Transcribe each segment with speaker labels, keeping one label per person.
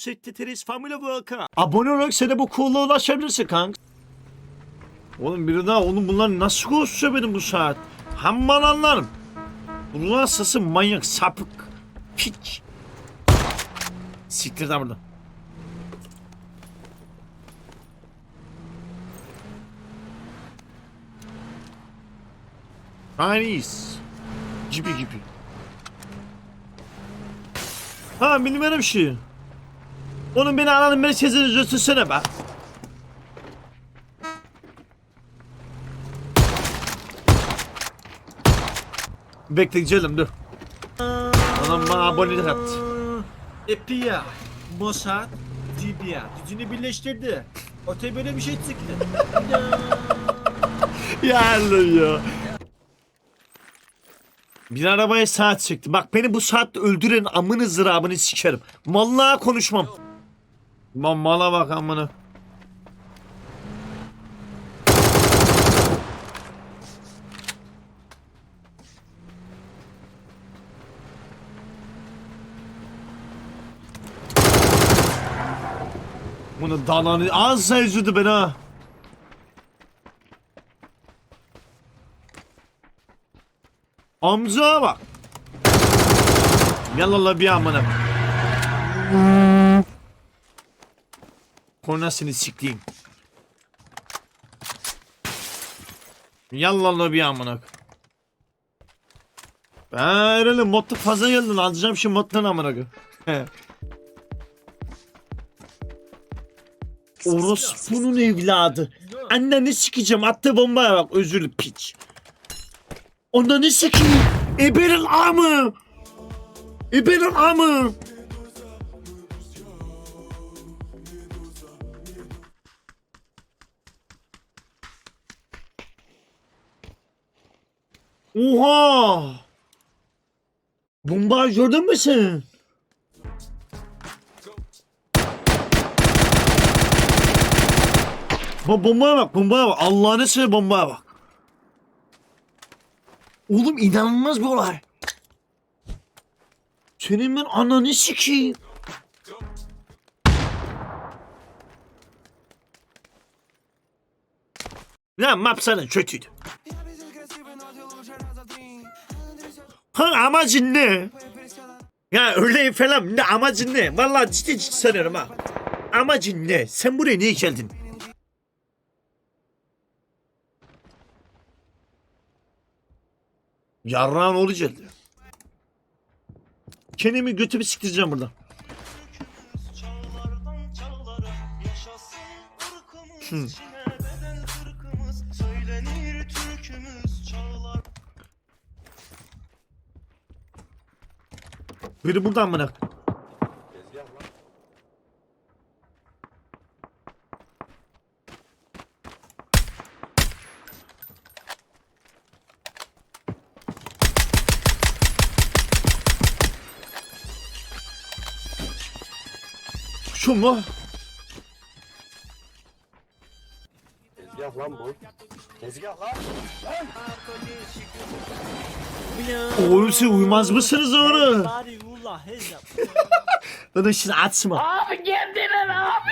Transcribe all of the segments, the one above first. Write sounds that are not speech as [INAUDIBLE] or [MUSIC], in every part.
Speaker 1: Setteteriz Family Welcome. Abone olarak sen de bu cool'a ulaşabilirsin kanka. Oğlum biri daha oğlum bunlar nasıl koşuyor benim bu saat? Hamman anlarım. Bunlar sası manyak sapık. Piç. Siktir de buradan. Chinese. Gibi gibi. Ha bilmem bir şey. Onun beni ananın merkezine götürsene be. Bekle gidelim dur. Anam bana abonelik attı.
Speaker 2: Epia, Mossad, Libya. Gücünü birleştirdi. Otel böyle bir şey çıktı. [LAUGHS]
Speaker 1: Ya Allah ya. Bir arabaya saat çekti. Bak beni bu saatte öldüren amını zırabını sikerim. Vallahi konuşmam. Lan mala bak amına. Bunu dalanı az sayıcıydı ben ha. Amca bak. Yalala bir amına. Kornasını sikleyeyim. Yalala bir amına. Ben öyle modlu fazla geldin. Alacağım şu moddan amına. [LAUGHS] Orospu'nun evladı. Anneni sikeceğim. Attı bombaya bak. Özürlü piç. Ondan sikeyim. Eberin amı. Eberin amı. Oha. Bomba gördün mü sen? Bak bombaya bak bombaya bak. Allah'ını seversen bombaya bak. Oğlum inanılmaz bir olay. Senin ben ananı sikeyim. Ya map sana kötüydü. Ha amacın ne? Ya öyle falan ne amacın ne? Vallahi ciddi ciddi sanıyorum ha. Amacın ne? Sen buraya niye geldin? Yarrağın olacak. Kendimi götümü siktireceğim burada.
Speaker 3: Çağlardan
Speaker 1: Biri buradan bırak. Şu mu?
Speaker 4: Tezgah lan bu. Tezgah lan.
Speaker 1: Oğlum siz uymaz mısınız onu? Onu şimdi atma. Abi kendine abi.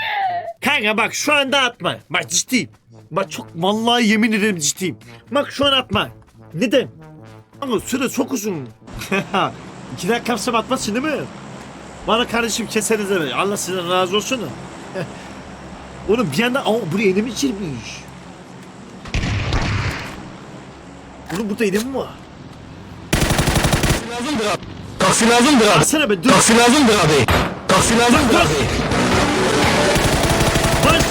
Speaker 1: Kanka bak şu anda atma. Bak ciddiyim. Bak çok vallahi yemin ederim ciddiyim. Bak şu an atma. Neden? Ama süre çok uzun. [LAUGHS] İki dakika kapsam atmazsın değil mi? Bana kardeşim keseriz evet. Allah sizden razı olsun. [LAUGHS] Oğlum bir anda Aa, buraya elimi çirmiş. Oğlum burada elim mi?
Speaker 4: Lazımdır abi. Taksi lazımdır abi.
Speaker 1: Alsana be dur.
Speaker 4: Taksi lazımdır abi. Taksi lazımdır
Speaker 1: Dur.
Speaker 4: abi.
Speaker 1: Bak.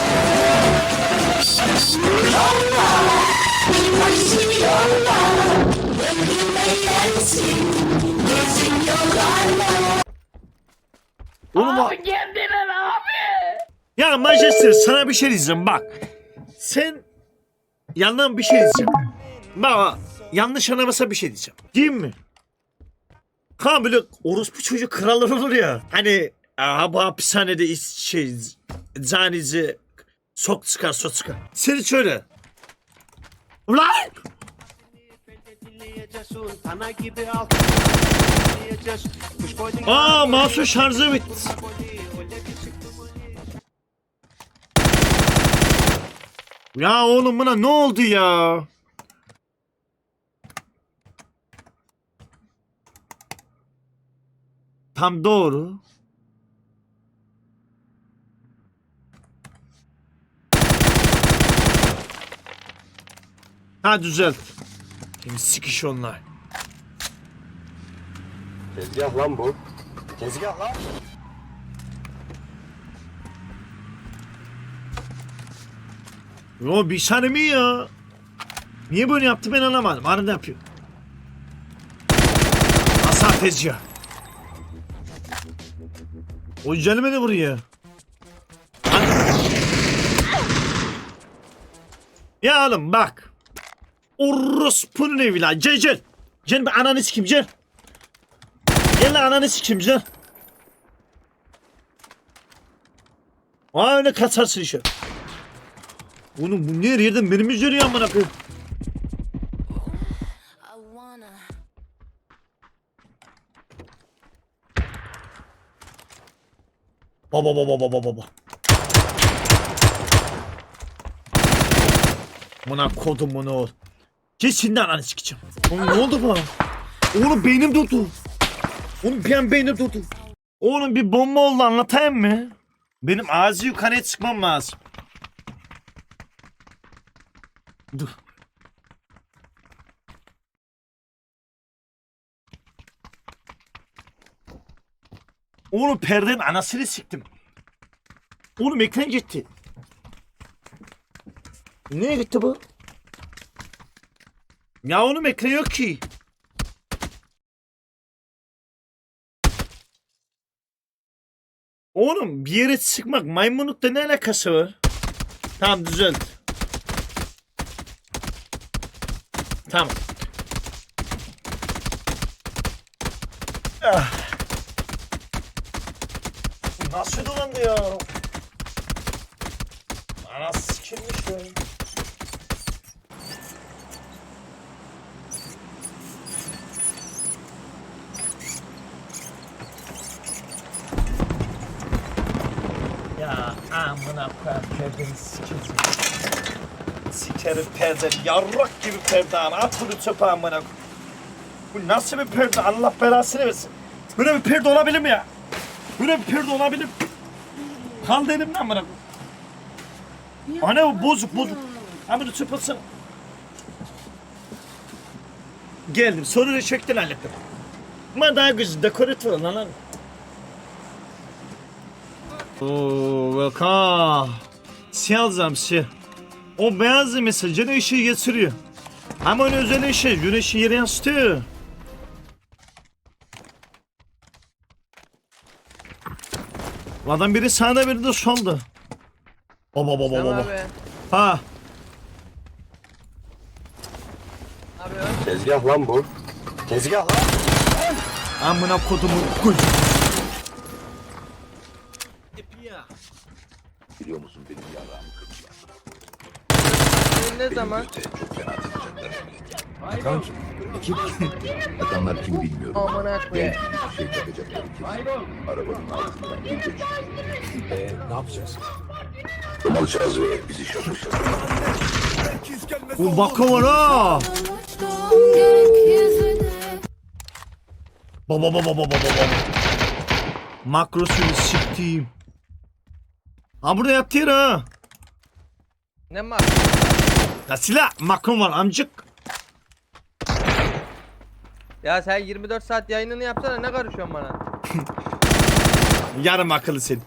Speaker 1: Oğlum o- Ya Majester sana bir şey diyeceğim bak. Sen yandan bir şey diyeceğim. Bak yanlış anlamasa bir şey diyeceğim. Değil mi? Ha böyle orospu çocuk krallar olur ya. Hani aha bu hapishanede is- şey zanizi sok çıkar sok çıkar. Seni şöyle. Ulan! Aa mouse'un şarjı bitti. Ya oğlum buna ne oldu ya? Tam doğru. Ha düzelt. Şimdi sikiş onlar.
Speaker 4: Tezgah lan bu. Tezgah lan.
Speaker 1: Yo bir saniye mi ya? Niye böyle yaptı ben anlamadım. Arada yapıyor. Hasan tezgah. O gelmedi buraya. Ya oğlum bak. Orospu'nun evi lan. Gel gel. Gel bir ananı sikim gel. Gel lan ananı sikim gel. Aa öyle kaçarsın işte. Oğlum bu ne yerden benim üzeri amına koyayım. Baba baba baba baba. Buna kodum bunu. Kesin ananı sikeceğim. Oğlum ne oldu bana? Oğlum beynim durdu. Oğlum ben beynim durdu. Oğlum bir bomba oldu anlatayım mı? Benim ağzı yukarıya çıkmam lazım. Dur. Oğlum perdenin anasını siktim. Oğlum ekran gitti. Nereye gitti bu? Ya oğlum ekran yok ki. Oğlum bir yere çıkmak maymunlukla ne alakası var? Tamam düzelt. Tamam. Ah. Nasıl dolandı ya? Anası sikilmiş ya. Ya amına koyayım perdeni sikeceğim. Sikerim perdeni yarrak gibi perde ama at bunu çöpe amına koyayım. Bu nasıl bir perde Allah belasını versin. Böyle bir perde olabilir mi ya? Böyle bir perde olabilir mi? Kaldı elimden amına koyayım. Ana bu bozuk bozuk. Çöpe atsana. Geldim sorunu çektin hallettim. Ama daha güzel dekoratör lan lan. Oo, welcome. Siyah siyah. O beyaz mesela canı ışığı getiriyor. Ama onun özel ışığı güneşi yere yansıtıyor. Adam biri sağda biri de solda. Baba baba
Speaker 5: Tamam
Speaker 1: baba.
Speaker 5: abi.
Speaker 1: Ha.
Speaker 5: Abi
Speaker 4: Tezgah lan bu. Tezgah lan.
Speaker 1: Amına kodumu koy.
Speaker 6: Biliyor musun benim kırdılar.
Speaker 5: düğün ne zaman?
Speaker 6: Çok. Bakan ekip. Bakanlar kim bilmiyorum.
Speaker 5: Amına
Speaker 6: Genç
Speaker 5: koyayım.
Speaker 6: bir şey takacakları kesin. Arabanın altından gelecek. Eee ne yapacağız? Alacağız ve bizi şaşıracağız.
Speaker 1: Bu baka var ha.
Speaker 7: İt.
Speaker 1: Baba baba baba baba. Makrosunu siktiğim. Ha burada yattı yer ha.
Speaker 5: Ne var?
Speaker 1: Ya silah makron var amcık.
Speaker 5: Ya sen 24 saat yayınını yapsana ne karışıyorsun bana? [LAUGHS]
Speaker 1: Yarım akıllı senin.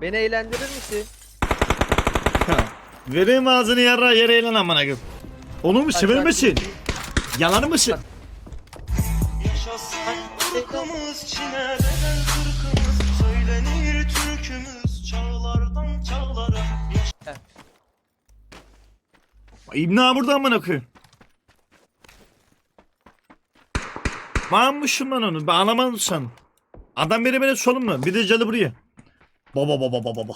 Speaker 5: Beni eğlendirir misin?
Speaker 1: Vereyim ağzını yarra yere eğlen amına koyayım. Olur mu
Speaker 5: Bak,
Speaker 1: sever
Speaker 5: bak.
Speaker 1: misin? Yalan mısın?
Speaker 3: Yaşasın ırkımız Çin'e bedel kırkımız Söylenir türkümüz
Speaker 1: İbna burada amına koyayım. Bağımmışım ben onu. Bağlamadım sen. Adam beni solumla. Bir de cadı buraya. Baba baba baba baba.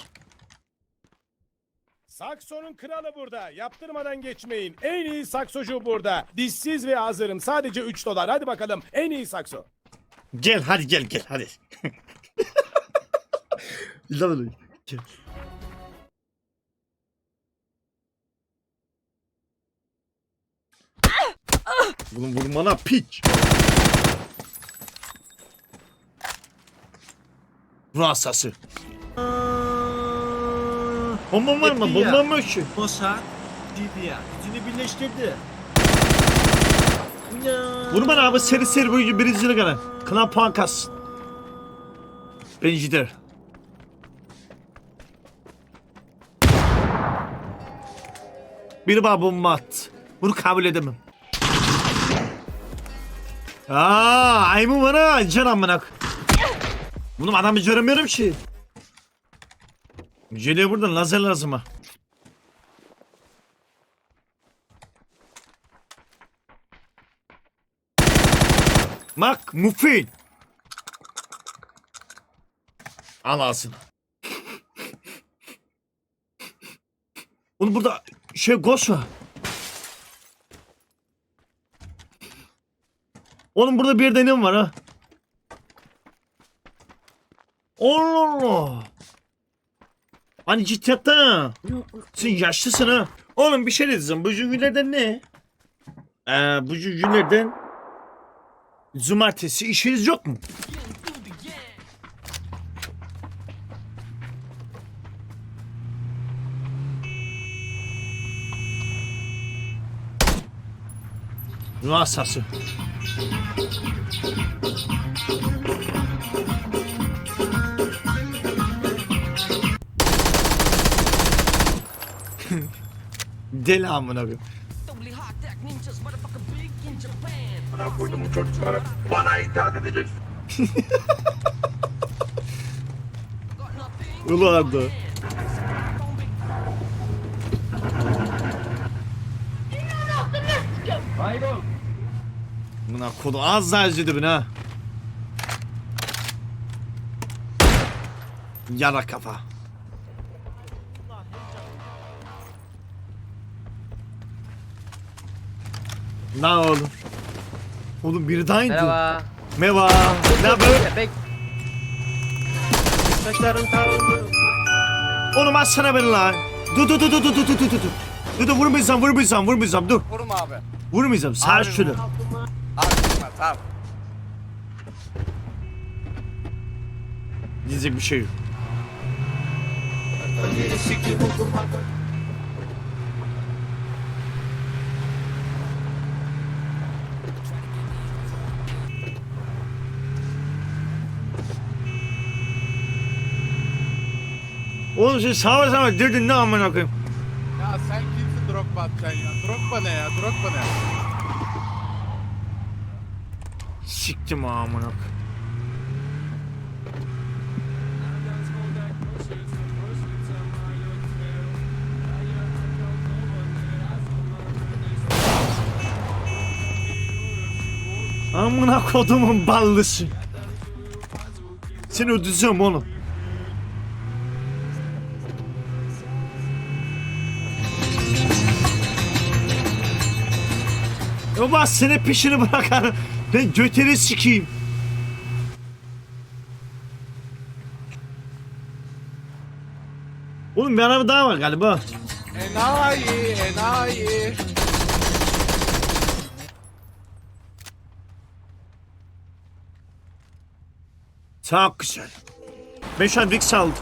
Speaker 8: Saksonun kralı burada. Yaptırmadan geçmeyin. En iyi saksocu burada. Dişsiz ve hazırım. Sadece 3 dolar. Hadi bakalım. En iyi sakso.
Speaker 1: Gel hadi gel gel hadi. [LAUGHS] İlla böyle. Gel. Bunu vurmana piç. Ruh hastası. Bomba var mı?
Speaker 2: Yetti ya.
Speaker 1: Bomba mı şu?
Speaker 2: Mossad, DBA gücünü birleştirdi.
Speaker 1: Vurman abi seri seri boyunca birincilik kadar. Klan puan kas. Birincidir. Bir bana bomba attı. Bunu kabul edemem. Aa, ayımı bana can amına. Bunun adamı göremiyorum ki. Geliyor buradan lazer lazım ha. Mak Muffin. Al ağzını. Oğlum burada şey ghost Oğlum burada bir deneyim var ha. Allah Allah. Hani ciddiyatta ha. Sen yaşlısın ha. Oğlum bir şey diyeceğim. Bu günlerden ne? Ee, bu günlerden Cumartesi işiniz yok mu? Ruh. Deli amına koyayım.
Speaker 6: Bana koydum bu çocuklara. Bana itaat edeceksin.
Speaker 1: Ulan da. Buna kodu az daha beni ha. Yara kafa. Ne oğlum? Oğlum biri daha indi.
Speaker 5: Merhaba.
Speaker 1: Merhaba. Ne haber?
Speaker 5: Bek. Saçların tavrını.
Speaker 1: Oğlum açsana beni lan. Dur dur dur dur dur dur dur dur. Dur dur dur vurmayacağım vurmayacağım vurmayacağım dur.
Speaker 9: Vurma abi.
Speaker 1: Vurmayacağım sağ şunu.
Speaker 9: Tamam.
Speaker 1: Diyecek bir şey yok. Oğlum sen sağ sağ dedin ne amına koyayım.
Speaker 9: Ya sen kimsin Drogba atacaksın ya? Drogba ne ya? Drogba ne?
Speaker 1: Siktim amına. Amına kodumun ballısı. Seni öldüreceğim oğlum. Baba seni peşini bırakar. Ben götünü sikeyim. Oğlum bir araba daha var galiba.
Speaker 9: Enayi, enayi.
Speaker 1: Çok güzel. Ben şu an Vix aldım.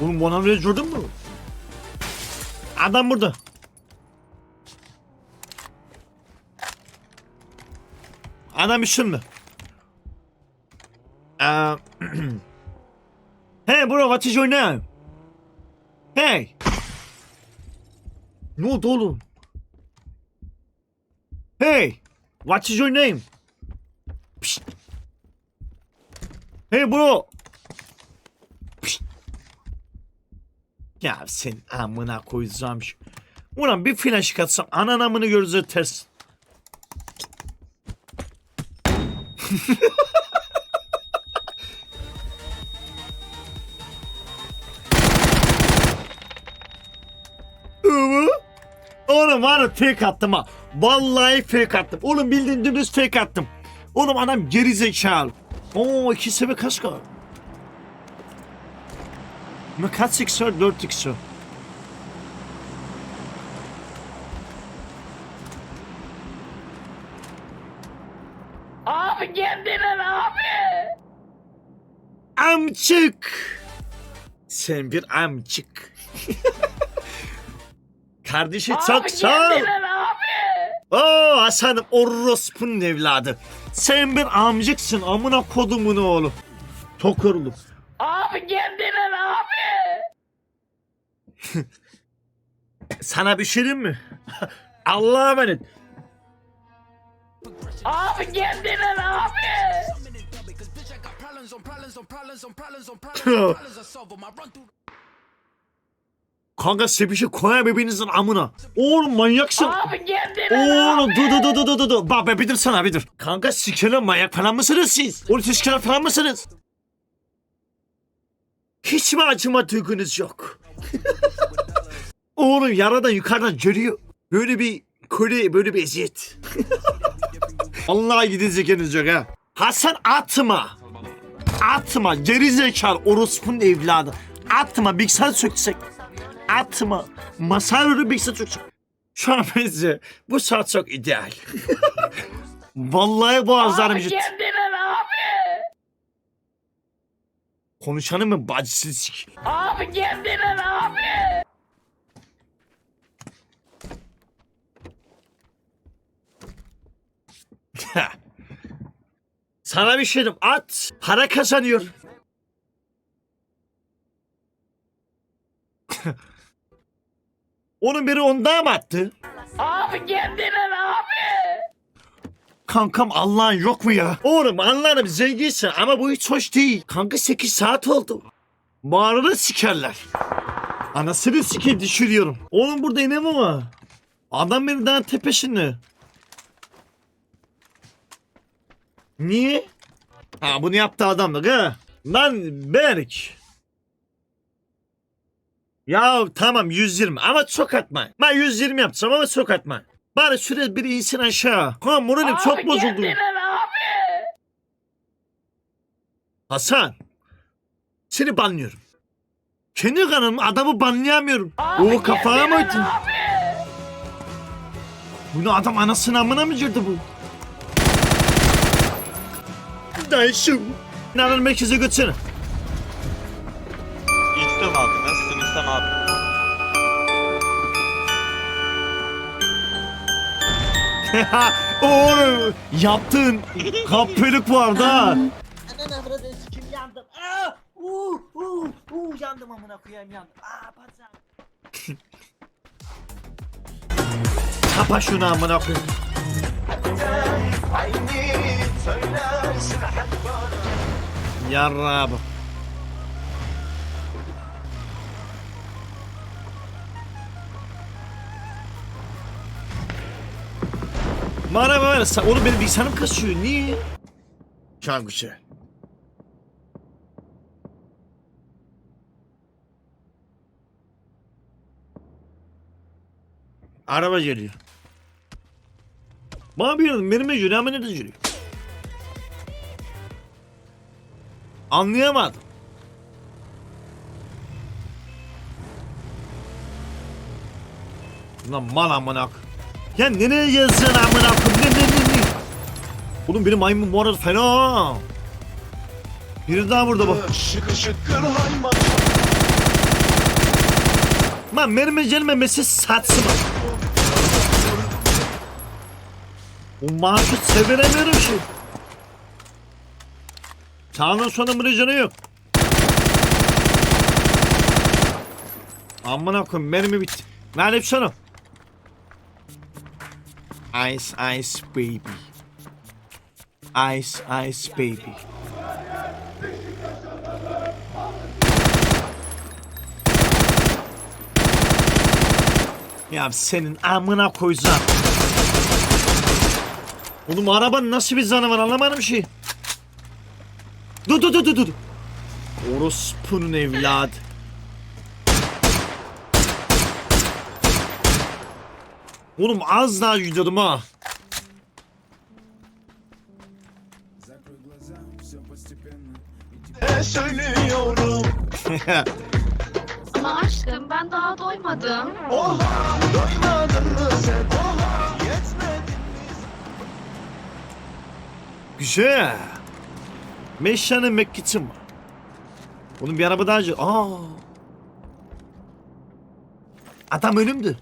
Speaker 1: Oğlum bana bile gördün mü? Adam burada. Adam üstünde. Uh, hey bro, what is your name? Hey. Ne oldu oğlum? Hey, what is your name? Pişt. Hey bro. Pişt. Ya sen amına koyacağım şu. Ulan bir flash katsam anan amını görürüz ters. Oğlum var ya fake attım ha. Vallahi fake attım. Oğlum bildiğin dümdüz fake attım. Oğlum adam gerizekalı. Oo iki sebe kaç kadar? Ne kaç x 4 x Amçık. Sen bir amçık. [LAUGHS] Kardeşi çok
Speaker 3: abi.
Speaker 1: Oo Hasan'ım orospunun evladı. Sen bir amcıksın amına kodumun oğlu. Çok yoruldum.
Speaker 3: Abi kendine abi. [LAUGHS]
Speaker 1: Sana bir şey diyeyim mi? [LAUGHS] Allah'a emanet.
Speaker 3: Abi kendine abi.
Speaker 1: Kanka şey koyar bebeğinizin amına. Oğlum manyaksın.
Speaker 3: Abi
Speaker 1: Oğlum dur dur dur dur dur dur. Bak be bir dur sana bir dur. Kanka sikerim manyak falan mısınız siz? Oğlum siz falan mısınız? Hiç mi acıma duygunuz yok? Oğlum yaradan yukarıdan görüyor. Böyle bir kule böyle bir eziyet. Vallahi gidin zekanız yok ha. Hasan atma. Atma geri zekalı orospunun evladı. Atma bilgisayar söksek. Atma. Masayı bilgisayar söksek. Şu an bence bu saat çok ideal. [LAUGHS] Vallahi boğazlarım
Speaker 3: Abi
Speaker 1: gitti.
Speaker 3: kendine abi.
Speaker 1: Konuşanın mı bacısı sik.
Speaker 3: Abi kendine abi.
Speaker 1: Sana bir şey diyeyim. At. Para kazanıyor. Onun biri ondan mı attı?
Speaker 3: Abi kendine abi.
Speaker 1: Kankam Allah'ın yok mu ya? Oğlum anlarım zenginsin ama bu hiç hoş değil. Kanka 8 saat oldu. Bağrını sikerler. Anasını sikeyim düşürüyorum. Oğlum burada inem var. Adam beni daha tepeşinde. Niye? Ha bunu yaptı adamlık ha. Lan Berk. Ya tamam 120 ama çok atma. Ben 120 yapacağım ama çok atma. Bari şuraya bir insin aşağı. Ha moralim çok bozuldu. Hasan. Seni banlıyorum. Kendi kanalımı adamı banlayamıyorum.
Speaker 3: Abi
Speaker 1: o kafaya mı attın? Bunu adam anasının amına mı girdi bu? Dayışım. İnanın merkeze götürsene.
Speaker 10: İstem abi nasılsın İstem abi? [LAUGHS]
Speaker 1: Oğlum yaptın. Kappelik vardı ha.
Speaker 2: Anan avradı sikim yandım. Aa! Uuu! Uuu! Uuu! Yandım amına koyayım yandım. Aa bacağım.
Speaker 1: Kapa şunu amına koyayım. Yarra bu. Bana sa- oğlum benim bilgisayarım kasıyor. Niye? Güzel. Araba geliyor. Bana bir yardım benim geliyor ama nereden geliyor? Anlayamadım. Lan mal amına koyayım. Ya nereye yazıyorsun amına koyayım? Ne ne ne ne? Oğlum benim maymun bu arada fena. Biri daha burada bak. Lan mermi gelmemesi satsın. Bu maaşı severemiyorum ki. Sağdan sonra mırıcanı yok. Amına koyayım mermi bitti. Hep şunu. Ice ice baby. Ice ice baby. Ya senin amına koyacağım. Oğlum arabanın nasıl bir zanı var anlamadım şey. Dur dur dur dur dur. Orospu'nun evladı. Oğlum az daha gidiyordum ha. [LAUGHS]
Speaker 7: Ama aşkım ben daha doymadım.
Speaker 1: Güzel. Meşhanın Mekki'si mi? Bunun bir araba daha önce... Aa. Adam önümdü.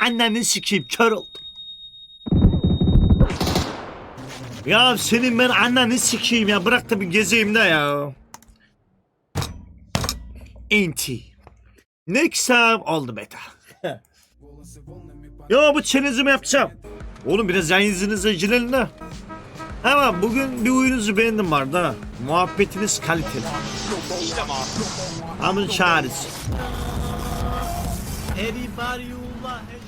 Speaker 1: Anneni sikeyim kör oldum. Ya senin ben anneni sikeyim ya bırak da bir gezeyim de ya. Enti. Next time oldu beta. Yo bu çenezimi yapacağım. Oğlum biraz yayınızınıza girelim de. Ama bugün bir oyununuzu beğendim vardı ha. Muhabbetiniz kaliteli.
Speaker 10: İşte.
Speaker 1: Amın çaresi.
Speaker 2: Everybody you love.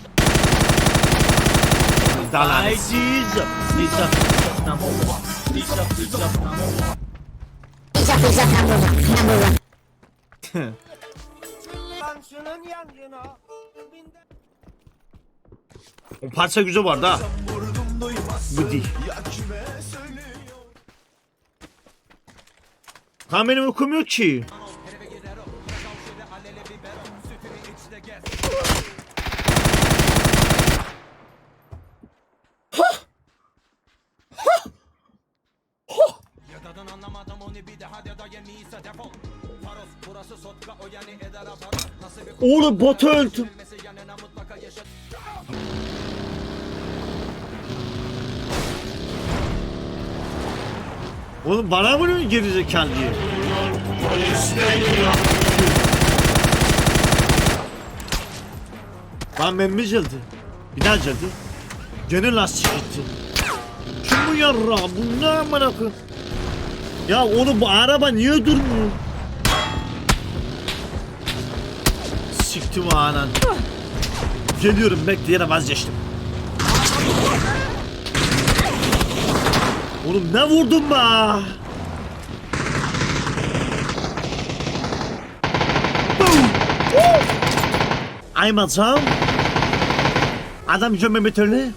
Speaker 1: Dalan.
Speaker 2: I Jesus. Lisa, number one. Lisa, Lisa, number one.
Speaker 1: O parça güzel vardı ha. Bu değil. Tam benim uykum yok ki. Oğlum botu öldüm. Oğlum bana vuruyor gerizekalı diye. Lan mermi geldi. Bir daha geldi. Gene lastik gitti. Kim bu yarra? Bu ne amına? Ya oğlum bu araba niye durmuyor? Siktim anan. Geliyorum bekle yine vazgeçtim. Oğlum ne vurdun be? I'm a son. Adam gömme öyle.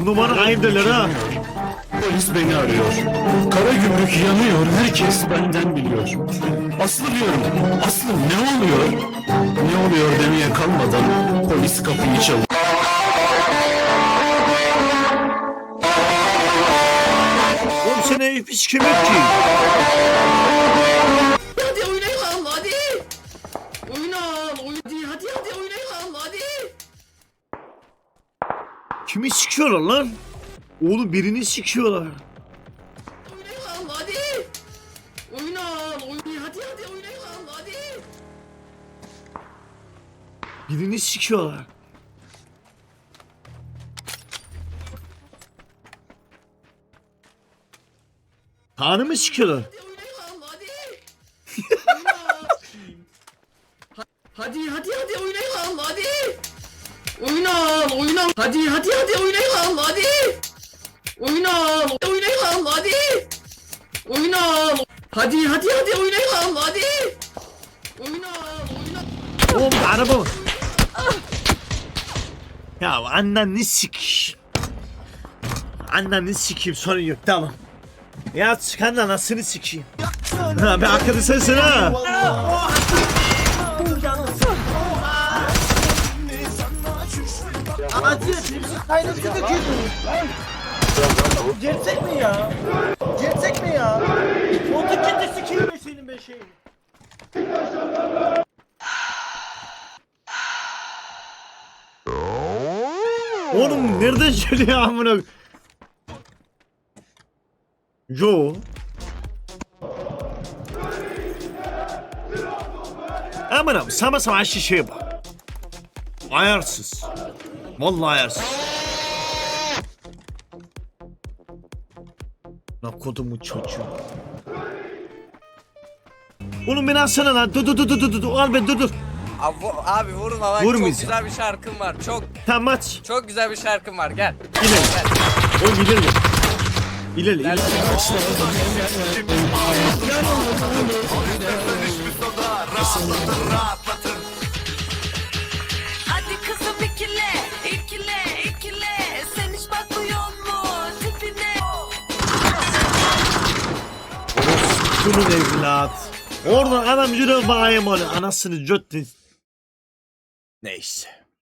Speaker 1: Bunu bana ayıp ha.
Speaker 6: Polis beni arıyor. Kara gümrük yanıyor. Herkes benden biliyor. Aslı diyorum. Aslı ne oluyor? Ne oluyor demeye kalmadan polis kapıyı çalıyor.
Speaker 1: Oğlum sen kim yok ki?
Speaker 3: Hadi oynayın lan hadi. Oyna oyna hadi hadi hadi oynayın lan hadi.
Speaker 1: Kimi sikiyorlar lan? Oğlum birini sikiyorlar.
Speaker 3: Oynayın lan hadi. Oyna oyna hadi hadi oynayın lan hadi.
Speaker 1: Birini sikiyorlar. Tanrı mı sikiyorlar?
Speaker 3: Hadi hadi hadi oynayın lan hadi. Oyna oyna hadi hadi hadi oynayın lan hadi. Oyna oynayın lan hadi. Oyna hadi hadi hadi oynayın lan hadi. Oyna oyna.
Speaker 1: Oğlum araba mı? Ya annen ne sik? Annen ne sikeyim sorun yok tamam. Ya çıkan da nasıl sikeyim? Ha bir arkada sensin ha.
Speaker 2: Acıyor. Hepsi kaynatı döküyor. Gerçek mi ya? Gerçek mi ya? O dikkat sikeyim be senin be şeyin.
Speaker 1: Oğlum nereden geliyor amına? Yo. Amına sama sama şişeye bak. Ayarsız. Vallahi ayarsız. La kodumu çocuğu. Oğlum beni alsana lan. Dur dur dur dur dur dur. Al beni dur dur.
Speaker 10: Abi, bu- abi vurma bak
Speaker 1: Vurmayacağım.
Speaker 10: çok güzel bir şarkım var. Çok
Speaker 1: Tamam aç.
Speaker 10: çok güzel bir şarkım var. Gel. Gel.
Speaker 1: Oğlum ileri gel. İleri ileri.
Speaker 7: Hadi
Speaker 1: Şunun evlat. Oradan adam yürüyor bayım onu. Anasını cöttün. Neyse.